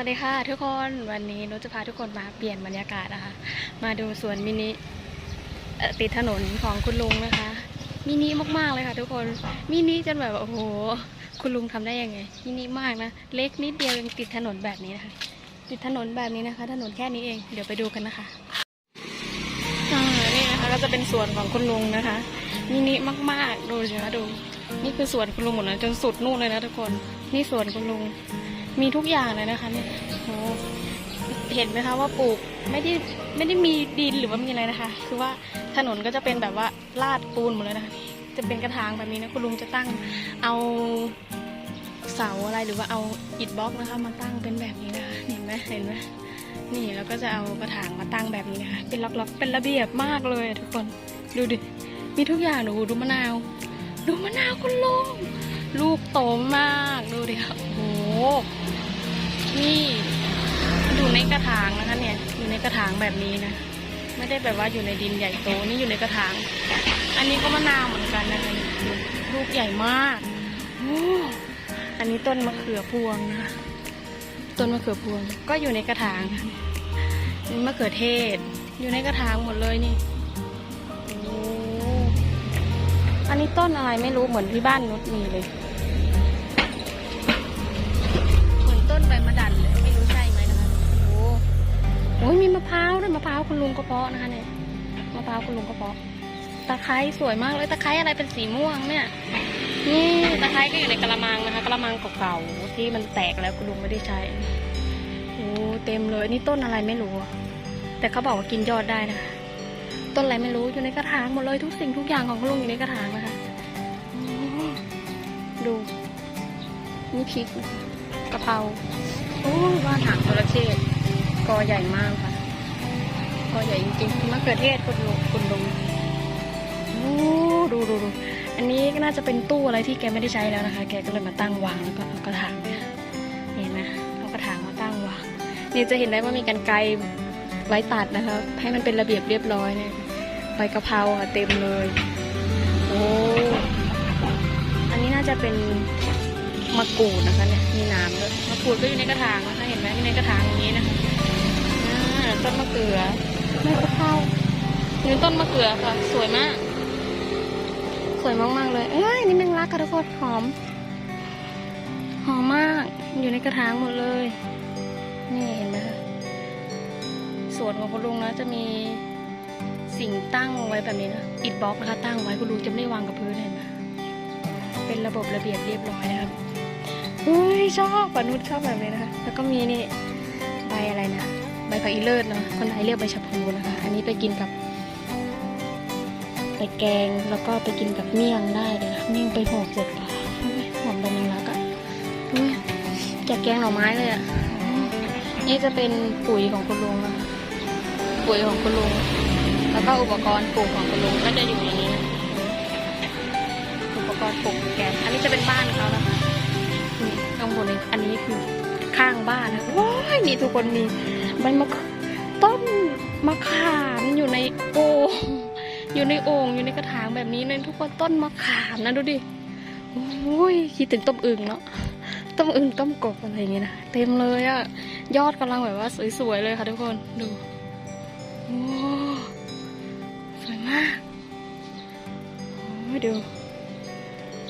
วัสดีค่ะทุกคนวันนี้นุชจะพาทุกคนมาเปลี่ยนบรรยากาศนะคะ มาดูสวนมินิติดถนนของคุณลุงนะคะ มินิมากๆเลยค่ะ ทุกคนมินิจนแบบโอ้โหคุณลุงทำได้ยังไงมินิมากนะเล็กนิดเดียวยังติดถนนแบบนี้นะคะ ติดถนนแบบนี้นะคะ ถนนแค่นี้เองเดี๋ยวไปดูกันนะคะนี่นะคะก็จะเป็นสวนของคุณลุงนะคะมินิมากๆดูสิคะดู นี่คือสวนคุณลุงหมดเลยจนสุดนู่นเลยนะทุกคน นี่สวนคุณลุง มีทุกอย่างเลยนะคะเนี่ยโหเห็นไหมคะว่าปลูกไม่ได้ไม่ได้มีดินหรือว่ามีอะไรนะคะ คือว่าถนนก็จะเป็นแบบว่าลาดปูนหมดเลยนะคะจะเป็นกระถางแบบนี้นะคุณลุงจะตั้งเอาเสาอะไรหรือว่าเอาอิฐบล็อกนะคะ มาตั้งเป็นแบบนี้นะคะเห็นไหมเห็นไหมนี่แล้วก็จะเอากระถางมาตั้งแบบนี้นะคะ เป็นล็อกๆเป็นระเบียบมากเลยทุกคนดูดิมีทุกอย่างดูดูมะนาว ดูมะนาวคุณลุงลูกโตมากดูดิค่ะโอ้ นี่อยู่ในกระถางนะคะเนี่ย อยู่ในกระถางแบบนี้นะ ไม่ได้แบบว่าอยู่ในดินใหญ่โต นี่อยู่ในกระถาง อันนี้ก็มะนาวเหมือนกันนะคะดูลูกใหญ่มากอันนี้ต้นมะเขือพวงนะ ต้นมะเขือพวง ก็อยู่ในกระถางนี่มะเขือเทศ อยู่ในกระถางหมดเลยนี่อ้อันนี้ต้นอะไรไม่รู้เหมือนที่บ้านนุชมีเลย คุณลุงกระเพาะนะคะเนี่ยมะพร้าวคุณลุงกระเพาะตะไคร้สวยมากเลยตะไคร้อะไรเป็นสีม่วงเนี่ยนี่ตะไคร้ก็อยู่ในกระมังนะคะกระมังเก่าๆที่มันแตกแล้วคุณลุงไม่ได้ใช้โอ้เต็มเลยนี่ต้นอะไรไม่รู้ แต่เขาบอกว่ากินยอดได้นะคะ ต้นอะไรไม่รู้อยู่ในกระถางหมดเลยทุกสิ่งทุกอย่างของคุณลุงอยู่ในกระถางนะคะดูนี่พริกนะคะกะเพราโอ้บ้านหางจระเข้กอใหญ่มากค่ะ กอใหญ่จริงๆมะเขือเทศคุณลุงคุณลุงดูดูดูอันนี้ก็น่าจะเป็นตู้อะไรที่แกไม่ได้ใช้แล้วนะคะ แกก็เลยมาตั้งวางแล้วก็เอากระถางเนี่ยเห็นไหมเอากระถางมาตั้งวางนี่จะเห็นได้ว่ามีกันไกรไว้ตัดนะคะให้มันเป็นระเบียบเรียบร้อยเนี่ยใบกะเพราค่ะเต็มเลยโอ้อันนี้น่าจะเป็นมะกรูดนะคะเนี่ยมีน้ำด้วยมะกรูดก็อยู่ในกระถางนะคะเห็นไหมอยู่ในกระถางอย่างนี้นะคะต้นมะเขือ ไม่กะเพรานี่ต้นมะเขือค่ะ สวยมาก สวยมากๆเลย เอ้ยนี่แมงลักค่ะทุกคนหอม หอมมาก อยู่ในกระถางหมดเลย นี่เห็นไหมคะสวนของคุณลุงนะจะมีสิ่งตั้งไว้แบบนี้นะ อิฐบล็อกนะคะ ตั้งไว้คุณลุงจะไม่ได้วางกับพื้นเห็นไหมเป็นระบบระเบียบเรียบร้อยนะครับเฮ้ยชอบปานุชชอบแบบนี้นะคะ แล้วก็มีนี่ใบอะไรนะ ใบผักอีเลิศเนาะคนไทยเรียกใบชะพูนะคะ อันนี้ไปกินกับไปแกงแล้วก็ไปกินกับเมี่ยงได้เลยนะเมี่ยงไปหกเจ็ดปลาหอมแบบนี้แล้วก็เฮ้ยแกแกงหน่อไม้เลยอะอืมนี่จะเป็นปุ๋ยของคุณลุงนะคะปุ๋ยของคุณลุงแล้วก็อุปกรณ์ปลูกของคุณลุงก็จะอยู่ในนี้นะอุปกรณ์ปลูกแกงอันนี้จะเป็นบ้านเขานะคะนี่ข้างบนนี้อันนี้คือข้างบ้านนะว้ายนี่ทุกคนมี ใบมะต้นมะขามอยู่ในโอ่งอยู่ในโอ่งอยู่ในกระถางแบบนี้เลยทุกคนต้นมะขามนะดูดิโอ้ยคิดถึงต้มอึ่งเนาะต้มอึ่งต้มกบอะไรอย่างเงี้ยนะเต็มเลยอะยอดกำลังแบบว่าสวยๆเลยค่ะทุกคนดูโอ้สวยมากโอ้ยดู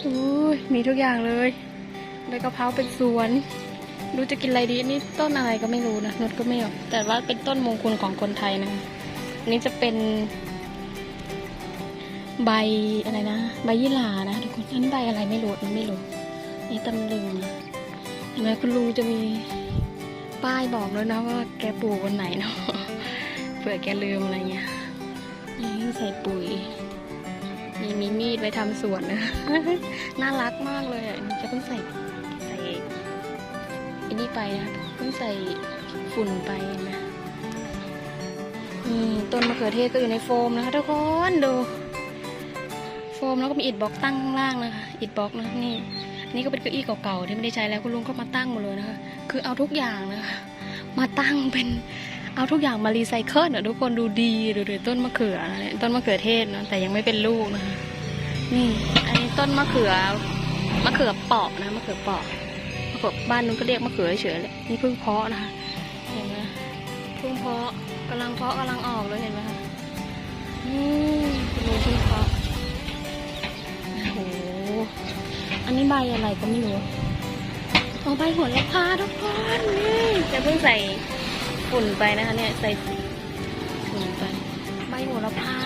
โอ้ยมีทุกอย่างเลยใบกะเพราเป็นสวน ดูจะกินอะไรดีนี่ต้นอะไรก็ไม่รู้นะนุชก็ไม่รู้แต่ว่าเป็นต้นมงคลของคนไทยนะนนี้จะเป็น ใบอะไรนะ ใบยี่หร่านะทุกคนอันนี้ใบอะไรไม่รู้อันไม่รู้นี่ตำลึงนะเห็นไหมคุณลุงจะมีป้ายบอกแล้วยนะว่าแกปลูกวันไหนเนาะเผื่อแกลืมอะไรเงี้ยนี่ใส่ปุ๋ยมีมีมีดไว้ทำสวนนะ น่ารักมากเลยอะนี่จะเพิ่งใส่ใส่ นนี้ไปนะเพิ่งใส่ฝุ่นไปนะนี่ต้นมะเขือเทศก็อยู่ในโฟมนะคะทุกคนดู โฟมแล้วก็มีอิฐบล็อกตั้งข้างล่างนะคะอิฐบล็อกนะนี่นี่ก็เป็นเก้าอี้เก่าๆที่ไม่ได้ใช้แล้วคุณลุงก็มาตั้งหมดเลยนะคะ คือเอาทุกอย่างนะคะมาตั้งเป็นเอาทุกอย่างมารีไซเคิลอะทุกคนดูดีดูดูต้นมะเขือนะเนี่ยต้นมะเขือเทศนะแต่ยังไม่เป็นลูกนะคะนี่อันนี้ต้นมะเขือมะเขือเปราะนะมะเขือเปราะโอ้ปรากบ้านนู้นก็เรียกมะเขือเฉยเลยนี่เพิ่งเพาะนะคะเห็นไหมเพิ่งเพาะกำลังเพาะกำลังออกเลยเห็นไหมคะนี่คุณลุงเพิ่งเพาะโอ้โหอันนี้ใบอะไรก็ไม่รู้เอาใบหัวละพาทุกคนนี่จะเพิ่งใส่ฝุ่นไปนะคะเนี่ยใส่ฝุ่นไปใบโหระพา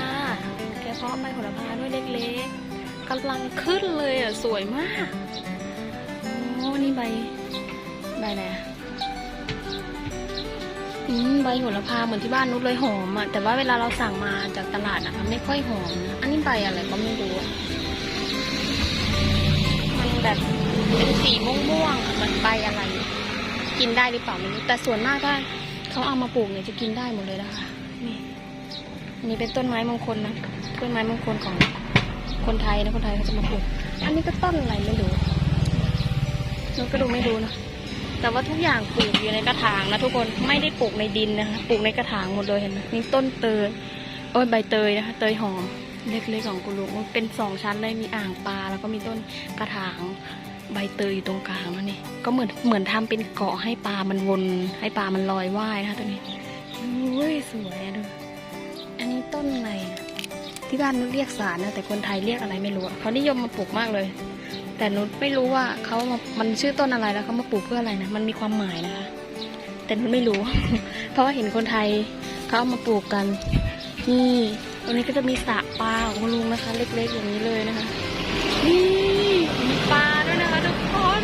แกเพาะใบโหระพาด้วยเล็กๆกำลังขึ้นเลยอะสวยมาก โอ้นี่ใบ ใบอะไรอะอืมใบโหระพาเหมือนที่บ้านนุชเลยหอมอะแต่ว่าเวลาเราสั่งมาจากตลาดนะคะไม่ค่อยหอมนะอันนี้ใบอะไรก็ไม่รู้มันแบบเป็นสีม่วงๆอะมันใบอะไร กินได้หรือเปล่าไม่รู้แต่ส่วนมากถ้าเขาเอามาปลูกเนี่ยจะกินได้หมดเลยนะคะนี่อันนี้เป็นต้นไม้มงคลนะต้นไม้มงคลของคนไทยนะคนไทยเขาจะมาปลูก อันนี้ก็ต้นอะไรไม่รู้ นุชก็ดูไม่รู้นะ แต่ว่าทุกอย่างปลูกอยู่ในกระถางนะทุกคน ไม่ได้ปลูกในดินนะคะ ปลูกในกระถางหมดเลยเห็นไหมนี่ต้นเตย โอ้ยใบเตยนะคะ เตยหอม เล็กๆของคุณลุงเป็นสองชั้นเลยมีอ่างปลาแล้วก็มีต้นกระถางใบเตยอยู่ตรงกลางนะนี่ ก็เหมือนเหมือนทำเป็นเกาะให้ปลามันวน ให้ปลามันลอยว่ายนะคะตัวนี้โอ้ยสวยอะดูอันนี้ต้นอะไรที่บ้านนุชเรียกสารนะแต่คนไทยเรียกอะไรไม่รู้เขานิยมมาปลูกมากเลย แต่นุชไม่รู้ว่าเขามามันชื่อต้นอะไรแล้วเขามาปลูกเพื่ออะไรนะ มันมีความหมายนะคะ แต่นุชไม่รู้ เพราะว่าเห็นคนไทยเขาเอามาปลูกกัน นี่ตรงนี้ก็จะมีสระปลาของลุงนะคะ เล็กๆอย่างนี้เลยนะคะ นี่มีปลาด้วยนะคะทุกคน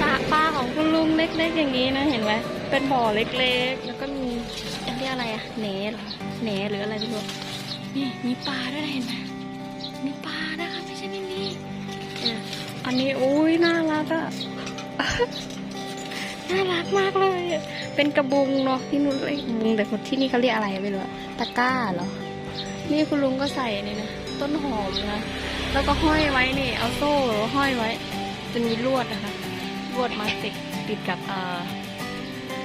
สระปลาของคุณลุงเล็กๆอย่างนี้นะ เห็นไหมเป็นบ่อเล็กๆ แล้วก็มีอันนี้อะไรอะแหนเหรอแหนหรืออะไรไม่รู้นี่มีปลาด้วยนะเห็นไหมมีปลานะคะ อันนี้อุ้ยน่ารักอะน่ารักมากเลย เป็นกระบุงเนาะที่นู้นเรียกกระบุงแต่คนที่นี่เขาเรียกอะไรไม่รู้ตะกร้าเหรอ นี่คุณลุงก็ใส่นี่นะต้นหอมนะ แล้วก็ห้อยไว้นี่ เอาโซ่ห้อยไว้ จะมีลวดนะคะลวดมาติดติดกับเอ่อ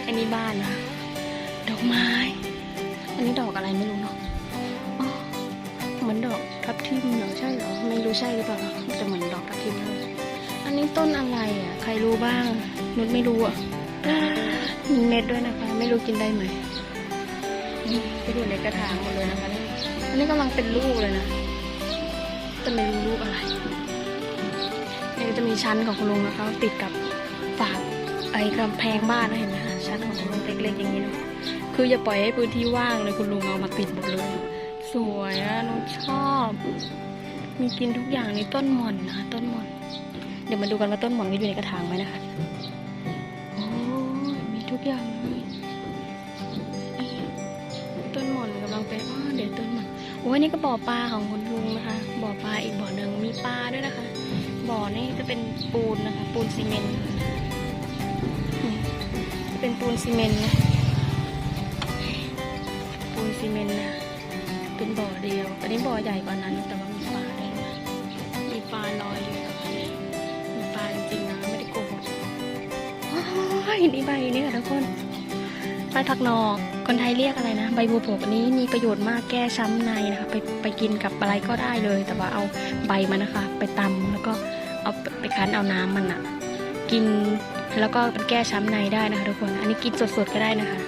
อันนี้บ้านนะดอกไม้ อันนี้ดอกอะไรไม่รู้เนาะเหมือนดอกทับทิมเหรอใช่เหรอไม่รู้ใช่หรือเปล่าเนอะแต่เหมือนดอกทับทิมเลย นนี้ต้นอะไรอะ ใครรู้บ้างนุชไม่รู้อะมีเม็ดด้วยนะคะ ไม่รู้กินได้ไหมนี่ไปดูในกระถางหมดเลยนะคะนี่อันนี้กำลังเป็นลูกเลยนะแต่ไม่รู้ลูกอะไรนี่ก็จะมีชั้นของคุณลุงนะคะ ติดกับฝากไอ้กำแพงบ้านนะเห็นไหมคะชั้นของคุณลุงเล็กๆอย่างนี้เนาะคืออย่าปล่อยให้พื้นที่ว่างเลยคุณลุงเอามาติดหมดเลย สวยอะหนุชอบ มีกินทุกอย่างในต้นหม่อนนะคะต้นหม่อน เดี๋ยวมาดูกันว่าต้นหม่อนก็อยู่ในกระถางไหมนะคะโอ้ยมีทุกอย่างเลยนี่ต้นหม่อนกำลังเป็นอ้อเดี๋ยวต้นหม่อนโอ้ยนี่ก็บ่อปลาของคุณลุงนะคะ บ่อปลาอีกบ่อหนึ่งมีปลาด้วยนะคะ บ่อนี่จะเป็นปูนนะคะ ปูนซีเมนต์นี่เป็นปูนซีเมนต์นะปูนซีเมนต์นะเป็นบ่อเดียว อันนี้บ่อใหญ่กว่านั้นแต่ว่า อ้ยนี่ใบนี่ค่ะทุกคนใบผักนอกคนไทยเรียกอะไรนะ ใบบัวบกอันนี้มีประโยชน์มากแก้ช้ำในนะคะไปไปกินกับอะไรก็ได้เลย แต่ว่าเอาใบมันนะคะ ไปตำแล้วก็เอาไปคั้นเอาน้ำมันอะกินแล้วก็มันแก้ช้ำในได้นะคะทุกคน อันนี้กินสดๆก็ได้นะคะ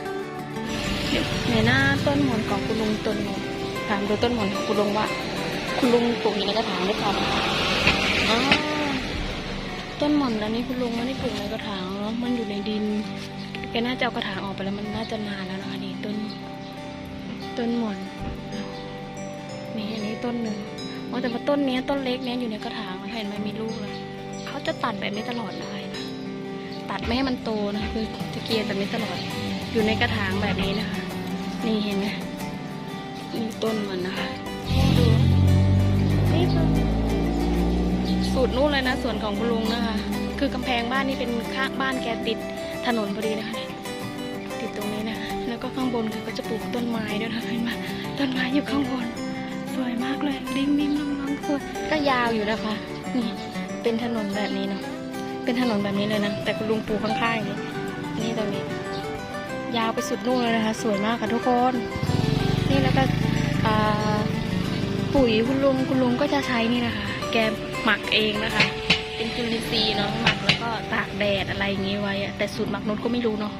ในหน้าต้นหมอนของคุณลุงต้นหมอนถามดูต้นหมอนของคุณลุงว่า คุณลุงปลูกอยู่ในกระถางหรือเปล่าอ๋อ ต้นหม่อนแล้วนี่คุณลุงไม่ได้ปลูกในกระถางเนาะมันอยู่ในดินแกน่าจะเอากระถางออกไปแล้วมันน่าจะนานแล้วนะคะนี่ต้นต้นหม่อนนี่อันนี้ต้นหนึ่งอ๋อแต่ว่าต้นนี้ต้นเล็กเนี้ยอยู่ในกระถางเห็นไหมมีลูกเลยเขาจะตัดแบบนี้ตลอดเลยนะตัดไม่ให้มันโตนะคือจะเกลียร์แบบนี้ตลอด อยู่ในกระถางแบบนี้นะคะ นี่เห็นไหมนี่ต้นมันนะคะดูนี่คือ สูตรนู่นเลยนะส่วนของคุณลุงนะคะ คือกำแพงบ้านนี่เป็นข้างบ้านแกติดถนนพอดีนะคะติดตรงนี้นะคะแล้วก็ข้างบนค่ะก็จะปลูกต้นไม้ด้วยนะคะเห็นไหมต้นไม้อยู่ข้างบน สวยมากเลยดิ้งดิ้งน้องน้องสวยก็ยาวอยู่นะคะนี่เป็นถนนแบบนี้เนาะเป็นถนนแบบนี้เลยนะ แต่คุณลุงปลูกข้างๆนี่นี่ตรงนี้ ยาวไปสุดนู่นเลยนะคะ สวยมากค่ะทุกคน นี่แล้วก็ปุ๋ยคุณลุงคุณลุงก็จะใช้นี่นะคะ แก หมักเองนะคะ เป็นจุลินทรีย์เนาะหมักแล้วก็ตากแดดอะไรอย่างงี้ไว้อะแต่สูตรหมักนุชก็ไม่รู้เนาะ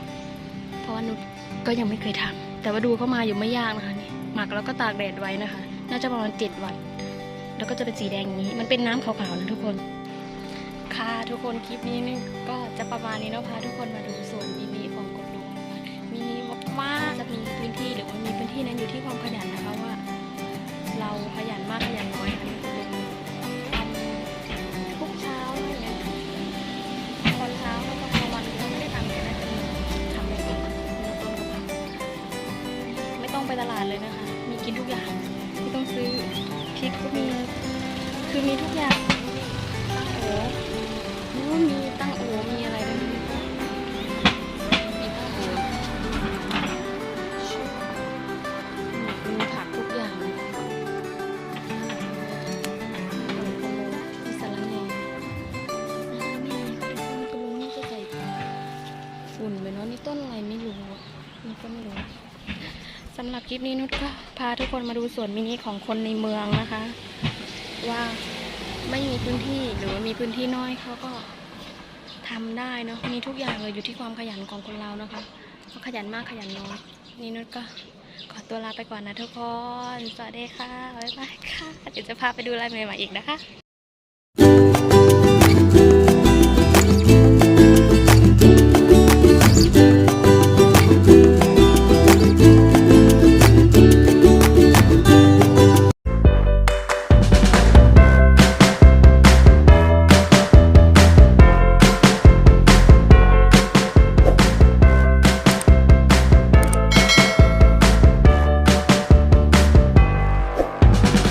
เพราะว่านุชก็ยังไม่เคยทำแต่ว่าดูเข้ามาอยู่ไม่ยากนะคะนี่หมักแล้วก็ตากแดดไว้นะคะ น่าจะประมาณเจ็ดวัน แล้วก็จะเป็นสีแดงอย่างนี้ มันเป็นน้ำขาวๆนะทุกคน ค่ะทุกคนคลิปนี้นี่ก็จะประมาณนี้เนาะพาทุกคนมาดูส่วนมินิของกดลุงมินิมากจะมีพื้นที่หรือว่ามีพื้นที่นั้นอยู่ที่ความขยันนะคะว่า เราขยันมากขยันน้อย ลิปนี้นุชก็พาทุกคนมาดูสวนมินิของคนในเมืองนะคะ ว่าไม่มีพื้นที่หรือว่ามีพื้นที่น้อยเขาก็ทำได้เนาะมีทุกอย่างเลยอยู่ที่ความขยันของคนเรานะคะว่าขยันมากขยันน้อยนี่นุชก็ขอตัวลาไปก่อนนะทุกคน สวัสดีค่ะ บ๊ายบายค่ะ เดี๋ยวจะพาไปดูอะไรใหม่ๆอีกนะคะ